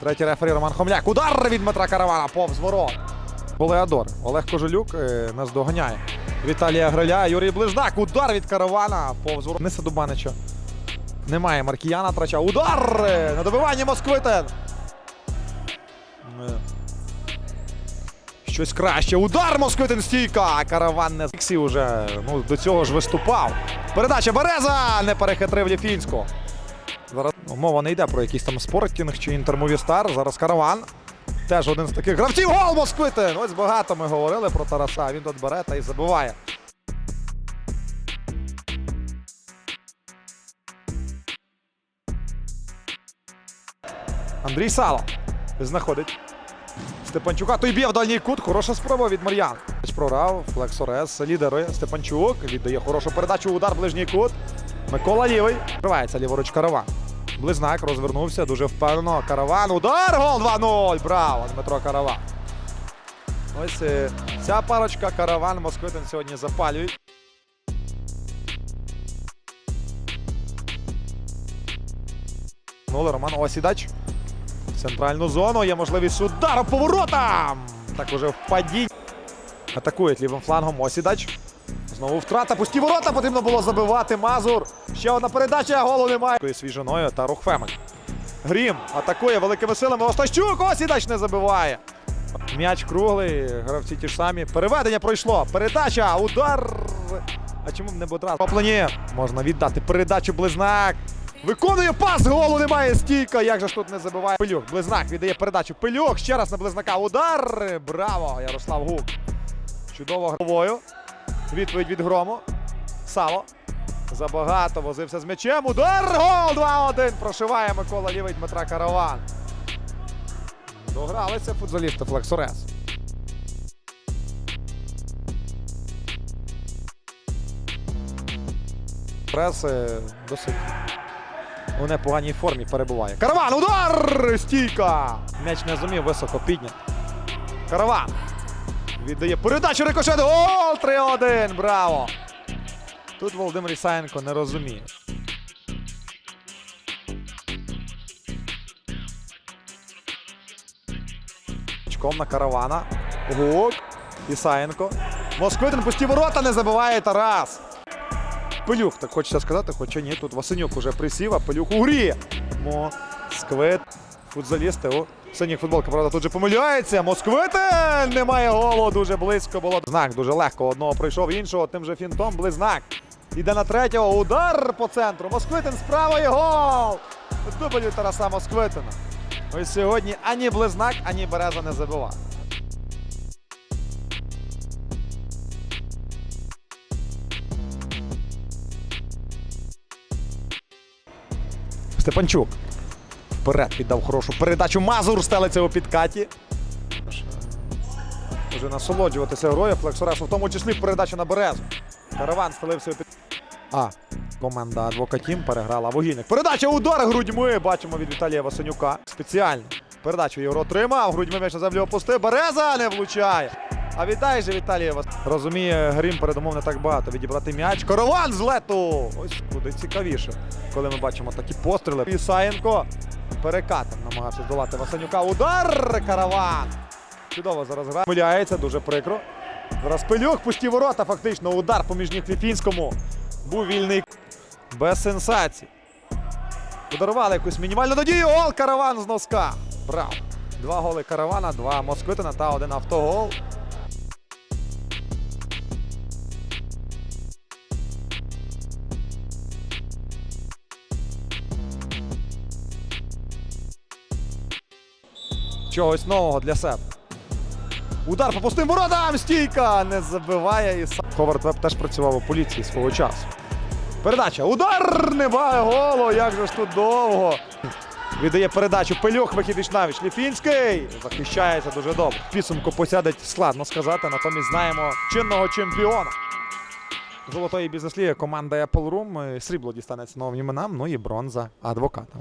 Третій рефері Роман Хомляк. Удар від Дмитра Каравана повз ворот. Олеадор. Олег Кожелюк е, нас доганяє. Віталія Гриля, Юрій Ближнак. Удар від Каравана повз ворот. Ниса Дубанича. Немає Маркіяна трача. Удар! е, На добиванні Москвитин. Е. Щось краще. Удар Москвитин стійка. Караван не Сексі вже ну, до цього ж виступав. Передача Береза не перехитрив Ліфінського. Ну, мова не йде про якийсь там спортінг чи інтермовістар. Зараз караван. Теж один з таких гравців. Гол Москвитин! Ось багато ми говорили про Тараса. Він тут бере та і забиває. Андрій Сало знаходить Степанчука. Той б'є в дальній кут. Хороша спроба від Мар'ян. Прорав, Флексорес, лідери. Степанчук віддає хорошу передачу. Удар ближній кут. Микола лівий. Вривається ліворуч караван. Близнак розвернувся дуже впевнено. Караван. Удар! Гол 2-0. Браво! Дмитро Караван. Ось е, ця парочка караван Москвитин сьогодні запалюють. Нули Роман Осідач. В центральну зону. Є можливість удару по воротам. Так уже в падінні. Атакують лівим флангом Осідач. Знову втрата. Пусті ворота потрібно було забивати. Мазур. Ще одна передача. Голу немає. Свіжиною та рух Фемель. Грім атакує великими силами. Остащук. Осідач не забиває. М'яч круглий. Гравці ті ж самі. Переведення пройшло. Передача. Удар. А чому б не одразу? Поплені. Можна віддати передачу Близнак. Виконує пас, голу немає стійка. Як же ж тут не забиває? Пилюк. Близнак віддає передачу. Пилюк ще раз на близнака. Удар. Браво! Ярослав Гук. Чудово головою. Відповідь від грому. Сало. Забагато возився з м'ячем. Удар! Гол! 2-1. Прошиває Микола Лівий Дмитра Караван. Догралися футболісти Флексорес. Прес е, досить у непоганій формі перебуває. Караван! Удар! Стійка! М'яч не зумів високо підняти. Караван! Віддає передачу рикошет. Гол! 3-1! Браво! Тут Володимир Ісаєнко не розуміє. Чком на каравана. Гук. Ісаєнко. Москвитин пусті ворота не забиває Тарас. Пилюк, так хочеться сказати, хоча ні, тут Васенюк уже присів, а Пилюк у грі. Москвит. Футзалісти у синіх футболка, правда, тут же помиляється. Москвитин! Немає голу, дуже близько було. Знак дуже легко. Одного пройшов іншого, тим же фінтом близнак. Іде на третього. Удар по центру. Москвитин справа і гол! Дубль Тараса Москвитина. Ось сьогодні ані близнак, ані береза не забивав. Степанчук. Вперед піддав хорошу передачу. Мазур стелиться у підкаті. Може насолоджуватися грою Флексоресу, в тому числі передача на Березу. Караван стелився у під. А, команда Адвокатім переграла вугільник. Передача удар грудьми. Бачимо від Віталія Васенюка. Спеціально. Передачу Євро отримав. Грудьми м'яч на землю опустив. Береза не влучає. А віддай же Віталія Вас. Розуміє, Грім передумов не так багато. Відібрати м'яч. Корован з лету! Ось куди цікавіше, коли ми бачимо такі постріли. Ісаєнко перекатом намагався здолати Васенюка. Удар! Караван! Чудово зараз грає. Помиляється, дуже прикро. Зараз пилюк, пусті ворота, фактично. Удар поміж ніг Ліпінському. Був вільний. Без сенсацій. Подарували якусь мінімальну надію. Гол караван з носка. Браво! Два голи каравана, два Москвитина та один автогол. Чогось нового для себе. Удар по пустим воротам! Стійка! Не забиває і сам. Ховард Веб теж працював у поліції свого часу. Передача. Удар! Немає голу! Як же ж тут довго! Віддає передачу Пилюх, вихід Ішнавіч. Ліфінський захищається дуже добре. Підсумку посядеть складно сказати, натомість знаємо чинного чемпіона. Золотої бізнес-ліги команда Apple Room. Срібло дістанеться новим іменам, ну і бронза адвоката.